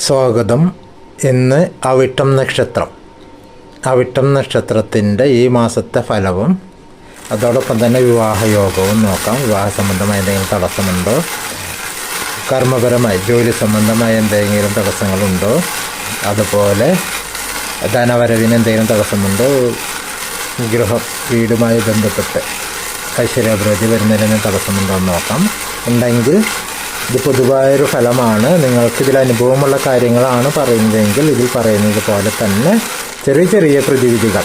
സ്വാഗതം. ഇന്ന് അവിട്ടം നക്ഷത്രം. അവിട്ടം നക്ഷത്രത്തിന്റെ ഈ മാസത്തെ ഫലവും അതോടൊപ്പം തന്നെ വിവാഹയോഗവും നോക്കാം. വിവാഹ സംബന്ധമായ എന്തെങ്കിലും തടസ്സമുണ്ടോ? കർമ്മപരമായി ജോലി സംബന്ധമായ എന്തെങ്കിലും തടസ്സങ്ങളുണ്ടോ? അതുപോലെ ധനവരവിന് എന്തെങ്കിലും തടസ്സമുണ്ടോ? ഗൃഹ വീടുമായി ബന്ധപ്പെട്ട് ഐശ്വര്യാഭിവൃദ്ധി വരുന്നതിന് തടസ്സമുണ്ടോ എന്ന് നോക്കാം. ഉണ്ടെങ്കിൽ ഇത് പൊതുവായൊരു ഫലമാണ്. നിങ്ങൾക്ക് ഇതിൽ അനുഭവമുള്ള കാര്യങ്ങളാണ് പറയുന്നതെങ്കിൽ ഇതിൽ പറയുന്നത് പോലെ തന്നെ ചെറിയ ചെറിയ പ്രതിവിധികൾ.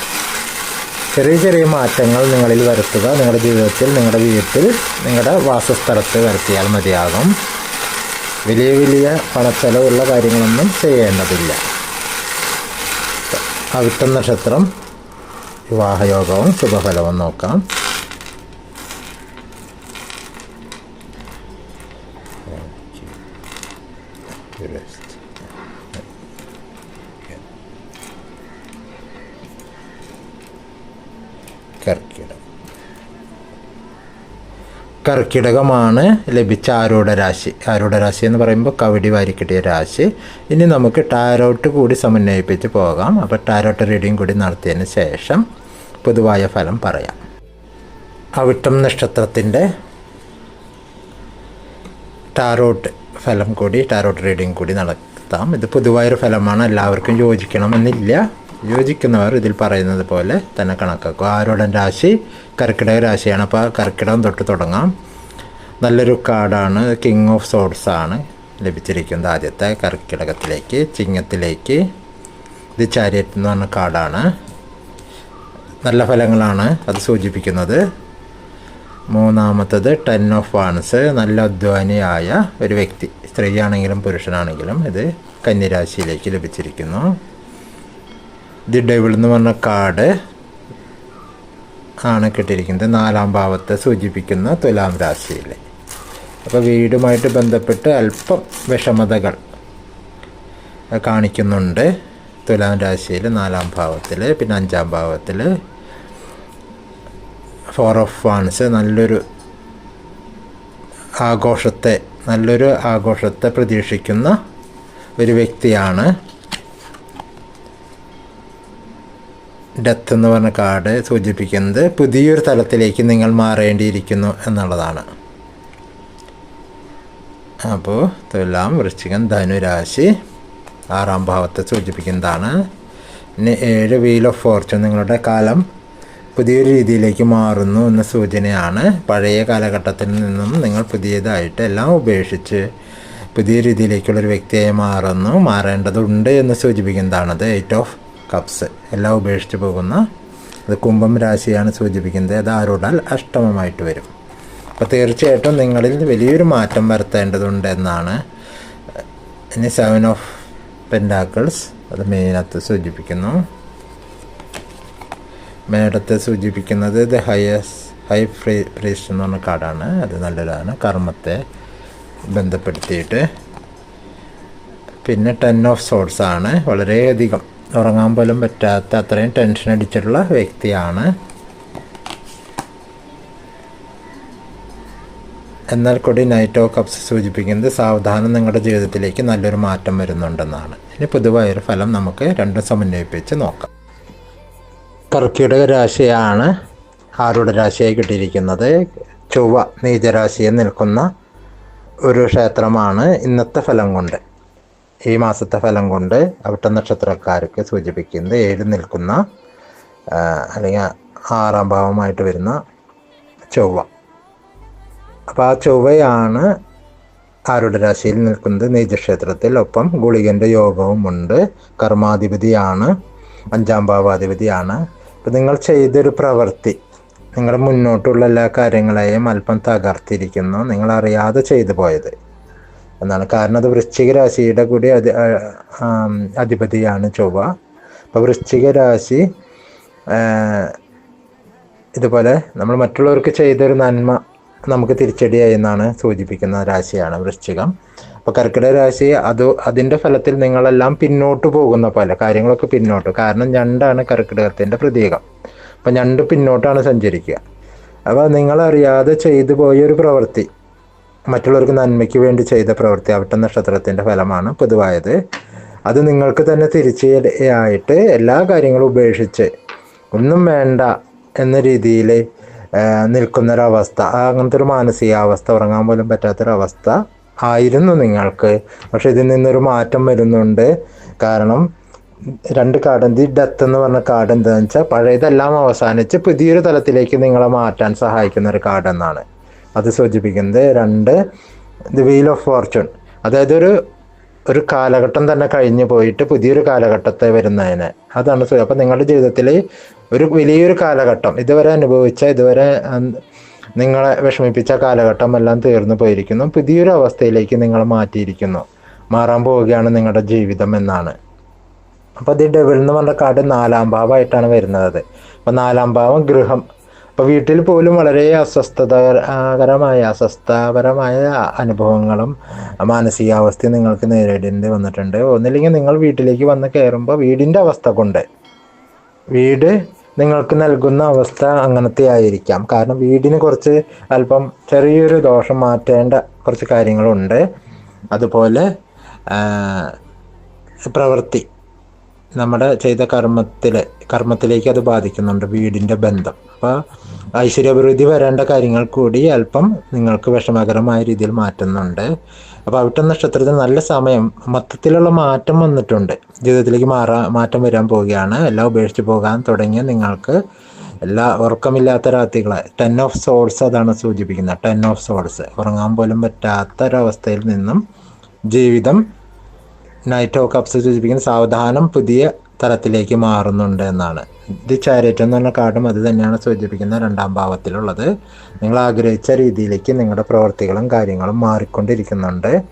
ചെറിയ ചെറിയ മാറ്റങ്ങൾ നിങ്ങളിൽ വരുത്തുക. നിങ്ങളുടെ ജീവിതത്തിൽ നിങ്ങളുടെ വീട്ടിൽ നിങ്ങളുടെ വാസസ്ഥലത്ത് വരുത്തിയാൽ മതിയാകും. വലിയ വലിയ പണച്ചെലവുള്ള കാര്യങ്ങളൊന്നും ചെയ്യേണ്ടതില്ല. അവിട്ടം നക്ഷത്രം വിവാഹയോഗവും ശുഭഫലവും നോക്കാം. കർക്കിടകം. കർക്കിടകമാണ് ലഭിച്ച ആരോട രാശി? ആരോട രാശി എന്ന് പറയുമ്പോൾ കവടി വാരി കിട്ടിയ രാശി. ഇനി നമുക്ക് ടാരോട്ട് കൂടി സമന്വയിപ്പിച്ച് പോകാം. അപ്പോൾ ടാരോട്ട് റീഡിങ് കൂടി നടത്തിയതിന് ശേഷം പൊതുവായ ഫലം പറയാം. അവിട്ടം നക്ഷത്രത്തിന്റെ ടാരോട്ട് ഫലം കൂടി ടാരോട്ട് റീഡിംഗ് കൂടി നടത്താം. ഇത് പൊതുവായൊരു ഫലമാണ് എല്ലാവർക്കും യോജിക്കണമെന്നില്ല. യോജിക്കുന്നവർ ഇതിൽ പറയുന്നത് പോലെ തന്നെ കണക്കാക്കും. ആരോടൻ രാശി കർക്കിടക രാശിയാണ്. അപ്പോൾ കർക്കിടകം തൊട്ട് തുടങ്ങാം. നല്ലൊരു കാർഡാണ് കിങ് ഓഫ് സോഡ്സ് ആണ് ലഭിച്ചിരിക്കുന്നത് ആദ്യത്തെ കർക്കിടകത്തിലേക്ക് ചിങ്ങത്തിലേക്ക്. ഇത് ചാരിയറ്റ് എന്ന് പറഞ്ഞ കാർഡാണ്. നല്ല ഫലങ്ങളാണ് അത് സൂചിപ്പിക്കുന്നത്. മൂന്നാമത്തത് ടെൻ ഓഫ് വാൺസ് നല്ല അധ്വാനിയായ ഒരു വ്യക്തി. സ്ത്രീയാണെങ്കിലും പുരുഷനാണെങ്കിലും ഇത് കന്യരാശിയിലേക്ക് ലഭിച്ചിരിക്കുന്നു. ദി ഡെവിൾ എന്ന് പറഞ്ഞ കാർഡ് ആണ് കിട്ടിയിരിക്കുന്നത്. നാലാം ഭാവത്തെ സൂചിപ്പിക്കുന്ന തുലാം രാശിയിൽ അപ്പോൾ വീടുമായിട്ട് ബന്ധപ്പെട്ട് അല്പം വിഷമതകൾ കാണിക്കുന്നുണ്ട്. തുലാം രാശിയിൽ നാലാം ഭാവത്തിൽ പിന്നെ അഞ്ചാം ഭാവത്തിൽ ഫോർ ഓഫ് വാൺസ് നല്ലൊരു ആഘോഷത്തെ നല്ലൊരു ആഘോഷത്തെ പ്രതീക്ഷിക്കുന്ന ഒരു വ്യക്തിയാണ് ഡെത്ത് എന്ന് പറഞ്ഞ കാർഡ് സൂചിപ്പിക്കുന്നത് പുതിയൊരു തലത്തിലേക്ക് നിങ്ങൾ മാറേണ്ടിയിരിക്കുന്നു എന്നുള്ളതാണ്. അപ്പോൾ തുലാം വൃശ്ചികം ധനുരാശി ആറാം ഭാവത്തെ സൂചിപ്പിക്കുന്നതാണ്. പിന്നെ ഏഴ് വീൽ ഓഫ് ഫോർച്യൂൺ നിങ്ങളുടെ കാലം പുതിയൊരു രീതിയിലേക്ക് മാറുന്നു എന്ന സൂചനയാണ് പഴയ കാലഘട്ടത്തിൽ നിന്നും നിങ്ങൾ പുതിയതായിട്ട് എല്ലാം ഉപേക്ഷിച്ച് പുതിയ രീതിയിലേക്കുള്ളൊരു വ്യക്തിയായി മാറുന്നു. മാറേണ്ടതുണ്ട് എന്ന് സൂചിപ്പിക്കുന്നതാണത്. എയ്റ്റ് ഓഫ് കപ്സ് എല്ലാം ഉപേക്ഷിച്ച് പോകുന്ന അത് കുംഭം രാശിയാണ് സൂചിപ്പിക്കുന്നത്. അത് ആരോടാൽ അഷ്ടമമായിട്ട് വരും. അപ്പോൾ തീർച്ചയായിട്ടും നിങ്ങളിൽ വലിയൊരു മാറ്റം വരുത്തേണ്ടതുണ്ട് എന്നാണ്. ഇനി സെവൻ ഓഫ് പെൻഡാക്കിൾസ് അത് മെയിനകത്ത് സൂചിപ്പിക്കുന്നു. മേടത്തെ സൂചിപ്പിക്കുന്നത് ഇത് ഹയസ് ഹൈ ഫ്രീ പ്രീസ്റ്റ് എന്ന് പറഞ്ഞ കാർഡാണ് അത് നല്ലതാണ്. കർമ്മത്തെ ബന്ധപ്പെടുത്തിയിട്ട്. പിന്നെ ടെൻ ഓഫ് സോഡ്സ് ആണ്. വളരെയധികം ഉറങ്ങാൻ പോലും പറ്റാത്ത അത്രയും ടെൻഷൻ അടിച്ചിട്ടുള്ള വ്യക്തിയാണ്. എന്നാൽ കൂടി നൈറ്റ് ഓഫ് കപ്സ് സൂചിപ്പിക്കുന്നത് സാവധാനം നിങ്ങളുടെ ജീവിതത്തിലേക്ക് നല്ലൊരു മാറ്റം വരുന്നുണ്ടെന്നാണ്. ഇനി പൊതുവായൊരു ഫലം നമുക്ക് രണ്ടും സമന്വയിപ്പിച്ച് നോക്കാം. കർക്കിടക രാശിയാണ് ആരുടെ രാശിയായി കിട്ടിയിരിക്കുന്നത്? ചൊവ്വ നീചരാശിയിൽ നിൽക്കുന്ന ഒരു ക്ഷേത്രമാണ് ഇന്നത്തെ ഫലം കൊണ്ട്. ഈ മാസത്തെ ഫലം കൊണ്ട് അവിട്ട നക്ഷത്രക്കാർക്ക് സൂചിപ്പിക്കുന്നത് ഏഴ് നിൽക്കുന്ന അല്ലെങ്കിൽ ആറാം ഭാവമായിട്ട് വരുന്ന ചൊവ്വ. അപ്പോൾ ആ ചൊവ്വയാണ് ആരുടെ രാശിയിൽ നിൽക്കുന്നത്? നീചക്ഷേത്രത്തിൽ. ഒപ്പം ഗുളികന്റെ യോഗവും ഉണ്ട്. കർമാധിപതിയാണ് അഞ്ചാം ഭാവാധിപതിയാണ് അപ്പോൾ നിങ്ങൾ ചെയ്തൊരു പ്രവൃത്തി നിങ്ങളുടെ മുന്നോട്ടുള്ള എല്ലാ കാര്യങ്ങളെയും അല്പം തകർത്തിരിക്കുന്നു. നിങ്ങൾ അറിയാതെ ചെയ്തു പോയത്. എന്നാണ് കാരണം അത് വൃശ്ചിക രാശിയുടെ കൂടി അധി അധിപതിയാണ് ചൊവ്വ. അപ്പോൾ വൃശ്ചിക രാശി ഇതുപോലെ നമ്മൾ മറ്റുള്ളവർക്ക് ചെയ്തൊരു നന്മ നമുക്ക് തിരിച്ചടിയായി എന്നാണ് സൂചിപ്പിക്കുന്ന രാശിയാണ് വൃശ്ചികം. അപ്പോൾ കർക്കിടക രാശി അത് അതിന്റെ ഫലത്തിൽ നിങ്ങളെല്ലാം പിന്നോട്ട് പോകുന്ന പോലെ കാര്യങ്ങളൊക്കെ പിന്നോട്ട്. കാരണം ഞണ്ടാണ് കർക്കിടകത്തിന്റെ പ്രതീകം. അപ്പം ഞണ്ട് പിന്നോട്ടാണ് സഞ്ചരിക്കുക. അപ്പോൾ നിങ്ങളറിയാതെ ചെയ്തു പോയൊരു പ്രവൃത്തി മറ്റുള്ളവർക്ക് നന്മയ്ക്ക് വേണ്ടി ചെയ്ത പ്രവൃത്തി അവിട്ട നക്ഷത്രത്തിന്റെ ഫലമാണ് പൊതുവായത്. അത് നിങ്ങൾക്ക് തന്നെ തിരിച്ചായിട്ട് എല്ലാ കാര്യങ്ങളും ഉപേക്ഷിച്ച് ഒന്നും വേണ്ട എന്ന രീതിയിൽ നിൽക്കുന്നൊരവസ്ഥ അങ്ങനത്തെ ഒരു മാനസികാവസ്ഥ ഉറങ്ങാൻ പോലും പറ്റാത്തൊരവസ്ഥ ആയിരുന്നു നിങ്ങൾക്ക്. പക്ഷെ ഇതിൽ നിന്നൊരു മാറ്റം വരുന്നുണ്ട്. കാരണം രണ്ട് കാർഡ് ദി ഡെത്ത് എന്ന് പറഞ്ഞ കാർഡ് എന്താണെന്ന് വെച്ചാൽ പഴയതെല്ലാം അവസാനിച്ച് പുതിയൊരു തലത്തിലേക്ക് നിങ്ങളെ മാറ്റാൻ സഹായിക്കുന്ന ഒരു കാർഡ് എന്നാണ്. അത് സൂചിപ്പിക്കുന്നത് രണ്ട് ദി വീൽ ഓഫ് ഫോർച്യൂൺ. അതായത് ഒരു ഒരു കാലഘട്ടം തന്നെ കഴിഞ്ഞു പോയിട്ട് പുതിയൊരു കാലഘട്ടത്തെ വരുന്നതിന്. അതാണ് അപ്പം നിങ്ങളുടെ ജീവിതത്തിൽ ഒരു വലിയൊരു കാലഘട്ടം. ഇതുവരെ അനുഭവിച്ച ഇതുവരെ നിങ്ങളെ വിഷമിപ്പിച്ച കാലഘട്ടം എല്ലാം തീർന്നു പോയിരിക്കുന്നു. പുതിയൊരു അവസ്ഥയിലേക്ക് നിങ്ങൾ മാറ്റിയിരിക്കുന്നു. മാറാൻ പോവുകയാണ് നിങ്ങളുടെ ജീവിതം എന്നാണ്. അപ്പോൾ അത് ഡെവിൾ എന്ന് പറഞ്ഞ കാർഡ് നാലാം ഭാവമായിട്ടാണ് വരുന്നത്. അപ്പോൾ നാലാം ഭാവം ഗൃഹം. അപ്പോൾ വീട്ടിൽ പോലും വളരെ അസ്വസ്ഥതകരമായ അസ്വസ്ഥപരമായ അനുഭവങ്ങളും മാനസികാവസ്ഥയും നിങ്ങൾക്ക് നേരിടേണ്ടി വന്നിട്ടുണ്ട്. ഒന്നില്ലെങ്കിൽ നിങ്ങൾ വീട്ടിലേക്ക് വന്ന് കയറുമ്പോൾ വീടിന്റെ അവസ്ഥ കൊണ്ട്. വീട് നിങ്ങൾക്ക് നൽകുന്ന അവസ്ഥ അങ്ങനത്തെ ആയിരിക്കാം. കാരണം വീടിന് കുറച്ച് അല്പം ചെറിയൊരു ദോഷം മാറ്റേണ്ട കുറച്ച് കാര്യങ്ങളുണ്ട്. അതുപോലെ പ്രവൃത്തി. നമ്മുടെ ചെയ്ത കർമ്മത്തിൽ കർമ്മത്തിലേക്ക് അത് ബാധിക്കുന്നുണ്ട് വീടിന്റെ ബന്ധം. അപ്പോൾ ഐശ്വര്യാഭിവൃദ്ധി വരേണ്ട കാര്യങ്ങൾ കൂടി അല്പം നിങ്ങൾക്ക് വിഷമകരമായ രീതിയിൽ മാറ്റുന്നുണ്ട്. അപ്പോൾ അവിട്ട നക്ഷത്രത്തിന് നല്ല സമയം മൊത്തത്തിലുള്ള മാറ്റം വന്നിട്ടുണ്ട്. ജീവിതത്തിലേക്ക് മാറാ മാറ്റം വരാൻ പോവുകയാണ്. എല്ലാം ഉപേക്ഷിച്ച് പോകാൻ തുടങ്ങിയ നിങ്ങൾക്ക് എല്ലാ ഉറക്കമില്ലാത്ത രാത്രികളെ ടെൻ ഓഫ് സോൾസ് അതാണ് സൂചിപ്പിക്കുന്നത്. ടെൻ ഓഫ് സോൾസ് ഉറങ്ങാൻ പോലും പറ്റാത്ത ഒരവസ്ഥയിൽ നിന്നും ജീവിതം നൈറ്റ് ഓഫ് കപ്സ് സൂചിപ്പിക്കുന്ന സാവധാനം പുതിയ തലത്തിലേക്ക് മാറുന്നുണ്ട് എന്നാണ്. ഇത് ചാരിറ്റം എന്ന് പറഞ്ഞ കാർഡും അത് തന്നെയാണ് സൂചിപ്പിക്കുന്ന രണ്ടാം ഭാവത്തിലുള്ളത്. നിങ്ങൾ ആഗ്രഹിച്ച രീതിയിലേക്ക് നിങ്ങളുടെ പ്രവൃത്തികളും കാര്യങ്ങളും മാറിക്കൊണ്ടിരിക്കുന്നുണ്ട്.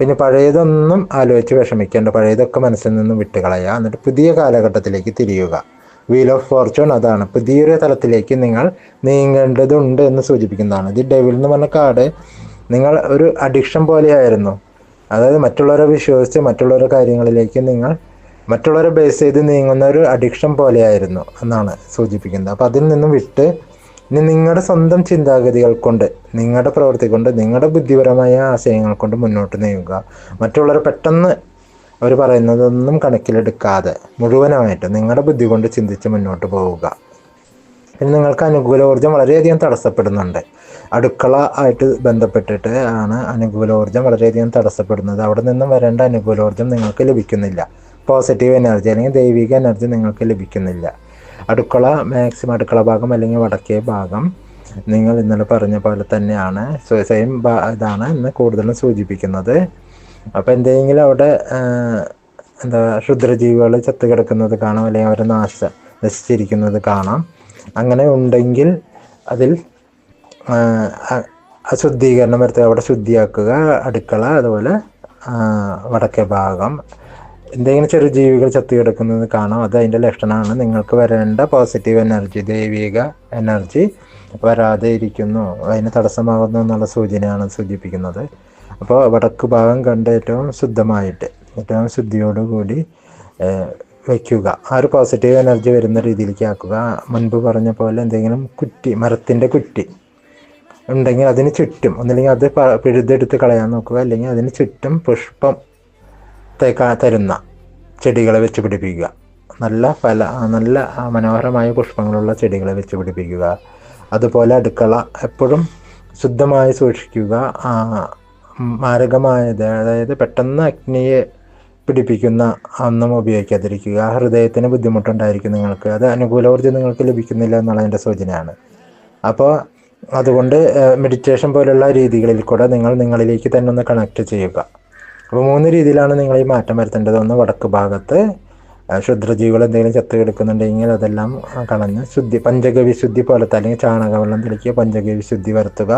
പിന്നെ പഴയതൊന്നും ആലോചിച്ച് വിഷമിക്കേണ്ട പഴയതൊക്കെ മനസ്സിൽ നിന്നും വിട്ടുകളയുക. എന്നിട്ട് പുതിയ കാലഘട്ടത്തിലേക്ക് തിരിയുക. വീൽ ഓഫ് ഫോർച്യൂൺ അതാണ്. പുതിയൊരു തലത്തിലേക്ക് നിങ്ങൾ നീങ്ങേണ്ടതുണ്ട് എന്ന് സൂചിപ്പിക്കുന്നതാണ്. ഇത് ഡെവിൽ എന്ന് പറഞ്ഞ കാർഡ് നിങ്ങൾ ഒരു അഡിക്ഷൻ പോലെയായിരുന്നു. അതായത് മറ്റുള്ളവരെ വിശ്വസിച്ച് മറ്റുള്ളവരുടെ കാര്യങ്ങളിലേക്ക് നിങ്ങൾ മറ്റുള്ളവരെ ബേസ് ചെയ്ത് നീങ്ങുന്ന ഒരു അഡിക്ഷൻ പോലെയായിരുന്നു എന്നാണ് സൂചിപ്പിക്കുന്നത്. അപ്പോൾ അതിൽ നിന്നും വിട്ട് ഇനി നിങ്ങളുടെ സ്വന്തം ചിന്താഗതികൾ കൊണ്ട് നിങ്ങളുടെ പ്രവൃത്തി കൊണ്ട് നിങ്ങളുടെ ബുദ്ധിപരമായ ആശയങ്ങൾ കൊണ്ട് മുന്നോട്ട് നീങ്ങുക. മറ്റുള്ളവരെ പെട്ടെന്ന് അവർ പറയുന്നതൊന്നും കണക്കിലെടുക്കാതെ മുഴുവനായിട്ട് നിങ്ങളുടെ ബുദ്ധി കൊണ്ട് ചിന്തിച്ച് മുന്നോട്ട് പോവുക. പിന്നെ നിങ്ങൾക്ക് അനുകൂല ഊർജം വളരെയധികം തടസ്സപ്പെടുന്നുണ്ട്. അടുക്കള ആയിട്ട് ബന്ധപ്പെട്ടിട്ട് ആണ് അനുകൂല ഊർജം വളരെയധികം തടസ്സപ്പെടുന്നത്. അവിടെ നിന്നും വരേണ്ട അനുകൂല ഊർജം നിങ്ങൾക്ക് ലഭിക്കുന്നില്ല. പോസിറ്റീവ് എനർജി അല്ലെങ്കിൽ ദൈവിക എനർജി നിങ്ങൾക്ക് ലഭിക്കുന്നില്ല. അടുക്കള മാക്സിമം അടുക്കള ഭാഗം അല്ലെങ്കിൽ വടക്കേ ഭാഗം നിങ്ങൾ ഇന്നലെ പറഞ്ഞ പോലെ തന്നെയാണ്. സെയിം ഇതാണ് ഇന്ന് കൂടുതലും സൂചിപ്പിക്കുന്നത്. അപ്പോൾ എന്തെങ്കിലും അവിടെ എന്താ ക്ഷുദ്രജീവികൾ ചത്ത് കിടക്കുന്നത് കാണാം അല്ലെങ്കിൽ അവരെ നാശ നശിച്ചിരിക്കുന്നത് കാണാം. അങ്ങനെ ഉണ്ടെങ്കിൽ അതിൽ അശുദ്ധീകരണം വരുത്തുക അവിടെ ശുദ്ധിയാക്കുക അടുക്കള അതുപോലെ വടക്കേ ഭാഗം. എന്തെങ്കിലും ചെറു ജീവികൾ ചത്തുകിടക്കുന്നത് കാണാം. അത് അതിന്റെ ലക്ഷണമാണ്. നിങ്ങൾക്ക് വരേണ്ട പോസിറ്റീവ് എനർജി ദൈവിക എനർജി വരാതെ ഇരിക്കുന്നു അതിന് തടസ്സമാകുന്നു എന്നുള്ള സൂചനയാണ് സൂചിപ്പിക്കുന്നത്. അപ്പോൾ വടക്ക് ഭാഗം കണ്ട് ഏറ്റവും ശുദ്ധമായിട്ട് ഏറ്റവും ശുദ്ധിയോടുകൂടി വയ്ക്കുക ആ ഒരു പോസിറ്റീവ് എനർജി വരുന്ന രീതിയിലേക്ക് ആക്കുക. മുൻപ് പറഞ്ഞ പോലെ എന്തെങ്കിലും കുറ്റി മരത്തിന്റെ കുറ്റി ഉണ്ടെങ്കിൽ അതിന് ചുറ്റും ഒന്നില്ലെങ്കിൽ അത് പിഴുതെടുത്ത് കളയാൻ നോക്കുക. അല്ലെങ്കിൽ അതിന് ചുറ്റും പുഷ്പം തരുന്ന ചെടികളെ വെച്ച് പിടിപ്പിക്കുക. നല്ല ഫല നല്ല മനോഹരമായ പുഷ്പങ്ങളുള്ള ചെടികളെ വെച്ച് പിടിപ്പിക്കുക. അതുപോലെ അടുക്കള എപ്പോഴും ശുദ്ധമായി സൂക്ഷിക്കുക. മാരകമായത് അതായത് പെട്ടെന്ന് അഗ്നിയെ പിടിപ്പിക്കുന്ന ഒന്നും ഉപയോഗിക്കാതിരിക്കുക. ഹൃദയത്തിന് ബുദ്ധിമുട്ടുണ്ടായിരിക്കും നിങ്ങൾക്ക്. അത് അനുകൂലോർജം നിങ്ങൾക്ക് ലഭിക്കുന്നില്ല എന്നുള്ളതിന്റെ സൂചനയാണ്. അപ്പോൾ അതുകൊണ്ട് മെഡിറ്റേഷൻ പോലുള്ള രീതികളിൽ കൂടെ നിങ്ങൾ നിങ്ങളിലേക്ക് തന്നെ ഒന്ന് കണക്ട് ചെയ്യുക. അപ്പോൾ മൂന്ന് രീതിയിലാണ് നിങ്ങൾ ഈ മാറ്റം വരുത്തേണ്ടത്. ഒന്ന് വടക്ക് ഭാഗത്ത് ക്ഷുദ്രജീവികൾ എന്തെങ്കിലും ചത്ത് കിടക്കുന്നുണ്ടെങ്കിൽ അതെല്ലാം കളഞ്ഞ് ശുദ്ധി പഞ്ചഗവി ശുദ്ധി പോലത്തെ അല്ലെങ്കിൽ ചാണകവെള്ളം തെളിക്കുക പഞ്ചഗവി ശുദ്ധി വരുത്തുക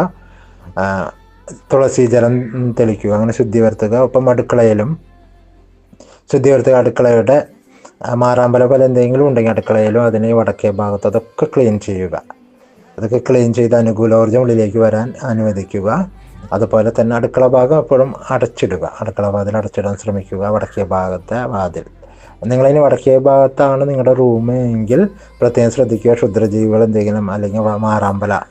തുളസി ജലം തെളിക്കുക അങ്ങനെ ശുദ്ധി വരുത്തുക. ഒപ്പം അടുക്കളയിലും ശുദ്ധി വരുത്തുക. അടുക്കളയുടെ മാറാമ്പല പോലെ എന്തെങ്കിലും ഉണ്ടെങ്കിൽ അടുക്കളയിലും അതിനെ വടക്കേ ഭാഗത്ത് അതൊക്കെ ക്ലീൻ ചെയ്യുക. അതൊക്കെ ക്ലീൻ ചെയ്ത് അനുകൂലോർജം ഉള്ളിലേക്ക് വരാൻ അനുവദിക്കുക. അതുപോലെ തന്നെ അടുക്കള ഭാഗം എപ്പോഴും അടച്ചിടുക. അടുക്കള വാതിൽ അടച്ചിടാൻ ശ്രമിക്കുക. വടക്കേ ഭാഗത്തെ വാതിൽ. നിങ്ങളതിന് വടക്കേ ഭാഗത്താണ് നിങ്ങളുടെ റൂം എങ്കിൽ പ്രത്യേകം ശ്രദ്ധിക്കുക. ക്ഷുദ്രജീവികൾ എന്തെങ്കിലും അല്ലെങ്കിൽ മാറാമ്പല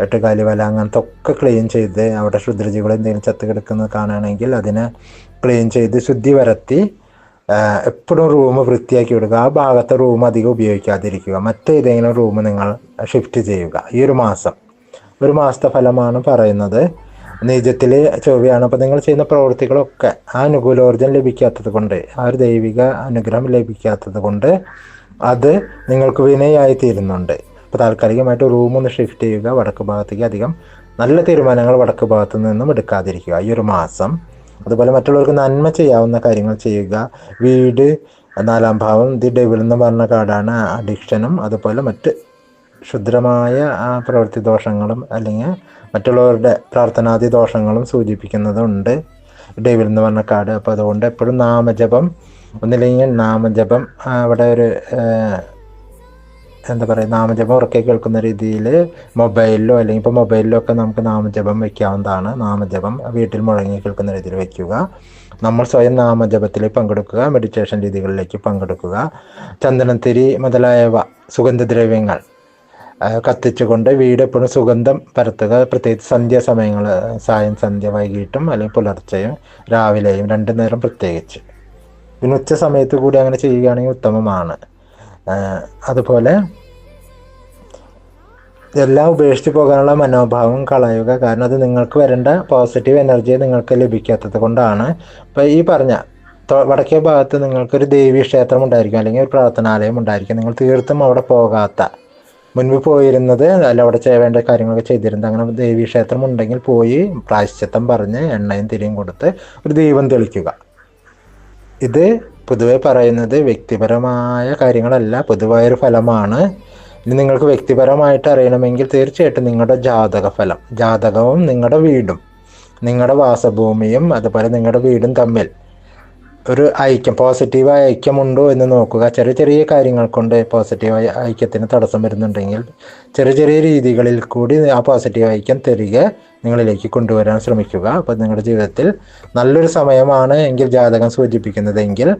എട്ടുകാലി വല അങ്ങനത്തെ ഒക്കെ ക്ലീൻ ചെയ്ത് അവിടെ ക്ഷുദ്രജീവികൾ എന്തെങ്കിലും ചത്ത് കിടക്കുന്നത് കാണുകയാണെങ്കിൽ അതിനെ ക്ലീൻ ചെയ്ത് ശുദ്ധി വരുത്തി എപ്പോഴും റൂം വൃത്തിയാക്കി വിടുക ആ ഭാഗത്തെ റൂം അധികം ഉപയോഗിക്കാതിരിക്കുക. മറ്റേതെങ്കിലും റൂം നിങ്ങൾ ഷിഫ്റ്റ് ചെയ്യുക. ഈ ഒരു മാസം. ഒരു മാസത്തെ ഫലമാണ് പറയുന്നത്. നീചത്തിൽ ചൊവ്വയാണ്. അപ്പോൾ നിങ്ങൾ ചെയ്യുന്ന പ്രവൃത്തികളൊക്കെ ആ അനുകൂലോർജം ലഭിക്കാത്തത് കൊണ്ട് ആ ഒരു ദൈവിക അനുഗ്രഹം ലഭിക്കാത്തത് കൊണ്ട് അത് നിങ്ങൾക്ക് വിനയായി തീരുന്നുണ്ട്. അപ്പോൾ താൽക്കാലികമായിട്ട് റൂം ഒന്ന് ഷിഫ്റ്റ് ചെയ്യുക. വടക്ക് ഭാഗത്തേക്ക് അധികം നല്ല തീരുമാനങ്ങൾ വടക്ക് ഭാഗത്തു നിന്നും എടുക്കാതിരിക്കുക. ഈ ഒരു മാസം അതുപോലെ മറ്റുള്ളവർക്ക് നന്മ ചെയ്യാവുന്ന കാര്യങ്ങൾ ചെയ്യുക. വീട് നാലാം ഭാവം ദി ഡെവിൾ എന്ന് പറഞ്ഞ കാർഡാണ് അഡിക്ഷനും അതുപോലെ മറ്റ് ക്ഷുദ്രമായ ആ പ്രവൃത്തി ദോഷങ്ങളും അല്ലെങ്കിൽ മറ്റുള്ളവരുടെ പ്രാർത്ഥനാദി ദോഷങ്ങളും സൂചിപ്പിക്കുന്നതുണ്ട്. ഡേവിൽ എന്ന് പറഞ്ഞ കാർഡ് അപ്പോൾ അതുകൊണ്ട് എപ്പോഴും നാമജപം ഒന്നില്ലെങ്കിൽ നാമജപം അവിടെ ഒരു എന്താ പറയുക നാമജപം ഉറക്കെ കേൾക്കുന്ന രീതിയിൽ മൊബൈലിലോ അല്ലെങ്കിൽ ഇപ്പോൾ മൊബൈലിലോ ഒക്കെ നമുക്ക് നാമജപം വയ്ക്കാവുന്നതാണ് നാമജപം വീട്ടിൽ മുഴങ്ങി കേൾക്കുന്ന രീതിയിൽ വയ്ക്കുക നമ്മൾ സ്വയം നാമജപത്തിൽ പങ്കെടുക്കുക മെഡിറ്റേഷൻ രീതികളിലേക്ക് പങ്കെടുക്കുക. ചന്ദനത്തിരി മുതലായവ സുഗന്ധദ്രവ്യങ്ങൾ കത്തിച്ചുകൊണ്ട് വീട് എപ്പോഴും സുഗന്ധം പരത്തുക. പ്രത്യേകിച്ച് സന്ധ്യാസമയങ്ങൾ സായം സന്ധ്യ വൈകിട്ടും അല്ലെങ്കിൽ പുലർച്ചയും രാവിലെയും രണ്ടു നേരം പ്രത്യേകിച്ച്. പിന്നെ ഉച്ച സമയത്ത് കൂടി അങ്ങനെ ചെയ്യുകയാണെങ്കിൽ ഉത്തമമാണ്. അതുപോലെ എല്ലാം ഉപേക്ഷിച്ച് പോകാനുള്ള മനോഭാവം കളയുക. കാരണം അത് നിങ്ങൾക്ക് വരേണ്ട പോസിറ്റീവ് എനർജി നിങ്ങൾക്ക് ലഭിക്കാത്തത് കൊണ്ടാണ്. ഇപ്പോൾ ഈ പറഞ്ഞ വടക്കേ ഭാഗത്ത് നിങ്ങൾക്കൊരു ദേവീ ക്ഷേത്രം ഉണ്ടായിരിക്കും അല്ലെങ്കിൽ ഒരു പ്രാർത്ഥനാലയം ഉണ്ടായിരിക്കും. നിങ്ങൾ തീർത്തും അവിടെ പോകാത്ത മുൻപ് പോയിരുന്നത് അല്ല അവിടെ ചെയ്യേണ്ട കാര്യങ്ങളൊക്കെ ചെയ്തിരുന്നത് അങ്ങനെ ദേവീ ക്ഷേത്രം ഉണ്ടെങ്കിൽ പോയി പ്രായശ്ചിത്തം പറഞ്ഞ് എണ്ണയും തിരിയും കൊടുത്ത് ഒരു ദീപം തെളിക്കുക. ഇത് പൊതുവെ പറയുന്നത് വ്യക്തിപരമായ കാര്യങ്ങളല്ല പൊതുവായൊരു ഫലമാണ്. ഇനി നിങ്ങൾക്ക് വ്യക്തിപരമായിട്ട് അറിയണമെങ്കിൽ തീർച്ചയായിട്ടും നിങ്ങളുടെ ജാതക ഫലം ജാതകവും നിങ്ങളുടെ വീടും നിങ്ങളുടെ വാസഭൂമിയും അതുപോലെ നിങ്ങളുടെ വീടും തമ്മിൽ. ഒരു ഐക്യം പോസിറ്റീവായ ഐക്യമുണ്ടോ എന്ന് നോക്കുക. ചെറിയ ചെറിയ കാര്യങ്ങൾ കൊണ്ട് പോസിറ്റീവായ ഐക്യത്തിന് തടസ്സം വരുന്നുണ്ടെങ്കിൽ ചെറിയ ചെറിയ രീതികളിൽ കൂടി ആ പോസിറ്റീവ് ഐക്യം തിരികെ നിങ്ങളിലേക്ക് കൊണ്ടുവരാൻ ശ്രമിക്കുക. അപ്പോൾ നിങ്ങളുടെ ജീവിതത്തിൽ നല്ലൊരു സമയമാണ് എങ്കിൽ ജാതകം സൂചിപ്പിക്കുന്നതെങ്കിൽ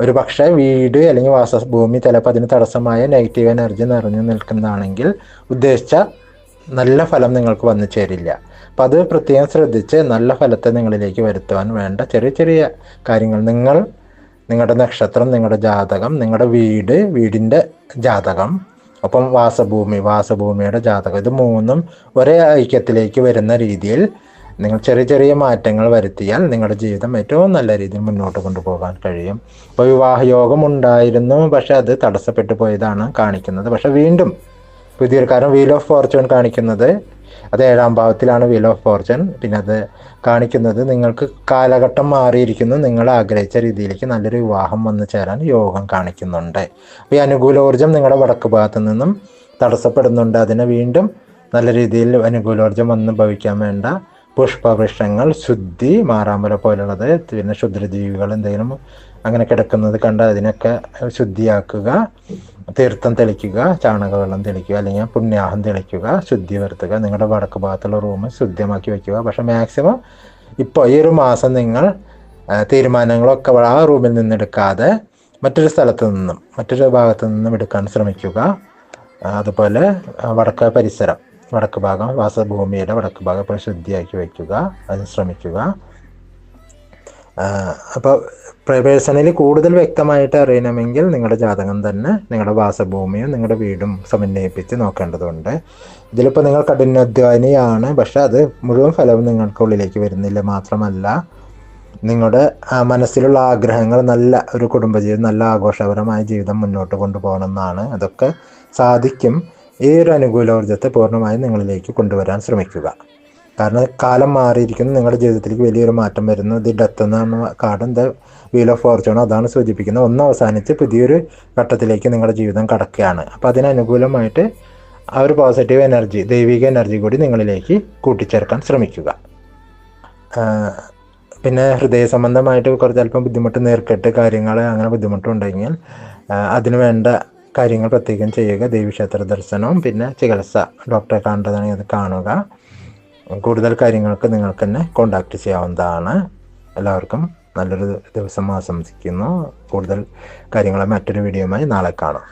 ഒരു പക്ഷേ വീട് അല്ലെങ്കിൽ വാസഭൂമി ചിലപ്പോൾ അതിന് തടസ്സമായ നെഗറ്റീവ് എനർജി നിറഞ്ഞു നിൽക്കുന്നതാണെങ്കിൽ ഉദ്ദേശിച്ച നല്ല ഫലം നിങ്ങൾക്ക് വന്നു ചേരില്ല. അപ്പം അത് പ്രത്യേകം ശ്രദ്ധിച്ച് നല്ല ഫലത്തെ നിങ്ങളിലേക്ക് വരുത്തുവാൻ വേണ്ട ചെറിയ ചെറിയ കാര്യങ്ങൾ. നിങ്ങൾ നിങ്ങളുടെ നക്ഷത്രം നിങ്ങളുടെ ജാതകം നിങ്ങളുടെ വീട് വീടിന്റെ ജാതകം ഒപ്പം വാസഭൂമി വാസഭൂമിയുടെ ജാതകം ഇത് മൂന്നും ഒരേ ഐക്യത്തിലേക്ക് വരുന്ന രീതിയിൽ നിങ്ങൾ ചെറിയ ചെറിയ മാറ്റങ്ങൾ വരുത്തിയാൽ നിങ്ങളുടെ ജീവിതം ഏറ്റവും നല്ല രീതിയിൽ മുന്നോട്ട് കൊണ്ടുപോകാൻ കഴിയും. ഇപ്പോൾ വിവാഹയോഗം ഉണ്ടായിരുന്നു പക്ഷേ അത് തടസ്സപ്പെട്ടു പോയതാണ് കാണിക്കുന്നത്. പക്ഷേ വീണ്ടും പുതിയൊരു കാരണം വീൽ ഓഫ് ഫോർച്യൂൺ കാണിക്കുന്നത്. അത് ഏഴാം ഭാവത്തിലാണ് വീൽ ഓഫ് ഫോർച്യൂൺ പിന്നെ അത് കാണിക്കുന്നത് നിങ്ങൾക്ക് കാലഘട്ടം മാറിയിരിക്കുന്നു. നിങ്ങൾ ആഗ്രഹിച്ച രീതിയിലേക്ക് നല്ലൊരു വിവാഹം വന്നു ചേരാൻ യോഗം കാണിക്കുന്നുണ്ട്. അപ്പോൾ ഈ അനുകൂലോർജം നിങ്ങളുടെ വടക്ക് ഭാഗത്തു നിന്നും തടസ്സപ്പെടുന്നുണ്ട്. അതിനെ വീണ്ടും നല്ല രീതിയിൽ അനുകൂലോർജം വന്ന് ഭവിക്കാൻ വേണ്ട. പുഷ്പവൃക്ഷങ്ങൾ ശുദ്ധി മാറാമ്പല പോലുള്ളത് പിന്നെ ക്ഷുദ്രജീവികൾ എന്തെങ്കിലും അങ്ങനെ കിടക്കുന്നത് കണ്ട് അതിനൊക്കെ ശുദ്ധിയാക്കുക. തീർത്ഥം തെളിക്കുക ചാണകവെള്ളം തെളിക്കുക അല്ലെങ്കിൽ പുണ്യാഹം തെളിക്കുക ശുദ്ധി വരുത്തുക. നിങ്ങളുടെ വടക്ക് ഭാഗത്തുള്ള റൂം ശുദ്ധമാക്കി വയ്ക്കുക പക്ഷെ മാക്സിമം ഇപ്പോൾ ഈ ഒരു മാസം നിങ്ങൾ തീരുമാനങ്ങളൊക്കെ ആ റൂമിൽ നിന്നെടുക്കാതെ മറ്റൊരു സ്ഥലത്ത് നിന്നും മറ്റൊരു ഭാഗത്ത് നിന്നും എടുക്കാൻ ശ്രമിക്കുക. അതുപോലെ വടക്ക് പരിസരം വടക്ക് ഭാഗം വാസഭൂമിയുടെ വടക്ക് ഭാഗം ഇപ്പോൾ ശുദ്ധിയാക്കി വയ്ക്കുക അതിന് ശ്രമിക്കുക. അപ്പോൾ പേഴ്സണലി കൂടുതൽ വ്യക്തമായിട്ട് അറിയണമെങ്കിൽ നിങ്ങളുടെ ജാതകം തന്നെ നിങ്ങളുടെ വാസഭൂമിയും നിങ്ങളുടെ വീടും സമന്വയിപ്പിച്ച് നോക്കേണ്ടതുണ്ട്. ഇതിലിപ്പോൾ നിങ്ങൾ കഠിനാധ്വാനിയാണ് പക്ഷെ അത് മുഴുവൻ ഫലവും നിങ്ങൾക്ക് ഉള്ളിലേക്ക് വരുന്നില്ല മാത്രമല്ല നിങ്ങളുടെ മനസ്സിലുള്ള ആഗ്രഹങ്ങൾ നല്ല ഒരു കുടുംബജീവിതം നല്ല ആഘോഷപരമായ ജീവിതം മുന്നോട്ട് കൊണ്ടുപോകണമെന്നാണ് അതൊക്കെ സാധിക്കും. ഈ ഒരു അനുകൂല ഊർജത്തെ പൂർണമായും നിങ്ങളിലേക്ക് കൊണ്ടുവരാൻ ശ്രമിക്കുക. കാരണം കാലം മാറിയിരിക്കുന്നു. നിങ്ങളുടെ ജീവിതത്തിലേക്ക് വലിയൊരു മാറ്റം വരുന്നു. ദി ഡെത്ത് എന്നാണ് കാർഡ് എന്താ വീൽ ഓഫ് ഫോർച്യൂൺ അതാണ് സൂചിപ്പിക്കുന്നത്. ഒന്ന് അവസാനിച്ച് പുതിയൊരു ഘട്ടത്തിലേക്ക് നിങ്ങളുടെ ജീവിതം കടക്കുകയാണ്. അപ്പോൾ അതിനനുകൂലമായിട്ട് ആ ഒരു പോസിറ്റീവ് എനർജി ദൈവിക എനർജി കൂടി നിങ്ങളിലേക്ക് കൂട്ടിച്ചേർക്കാൻ ശ്രമിക്കുക. പിന്നെ ഹൃദയ സംബന്ധമായിട്ട് കുറച്ച് അല്പം ബുദ്ധിമുട്ട് നേർക്കെട്ട് കാര്യങ്ങൾ അങ്ങനെ ബുദ്ധിമുട്ടുണ്ടെങ്കിൽ അതിന് വേണ്ട കാര്യങ്ങൾ പ്രത്യേകം ചെയ്യുക. ദേവീക്ഷേത്ര ദർശനവും പിന്നെ ചികിത്സ. ഡോക്ടറെ കാണേണ്ടതാണെങ്കിൽ അത് കാണുക. കൂടുതൽ കാര്യങ്ങൾക്ക് നിങ്ങൾക്ക് തന്നെ കോണ്ടാക്ട് ചെയ്യാവുന്നതാണ്. എല്ലാവർക്കും നല്ലൊരു ദിവസം ആശംസിക്കുന്നു. കൂടുതൽ കാര്യങ്ങൾ മറ്റൊരു വീഡിയോയുമായി നാളെ കാണാം.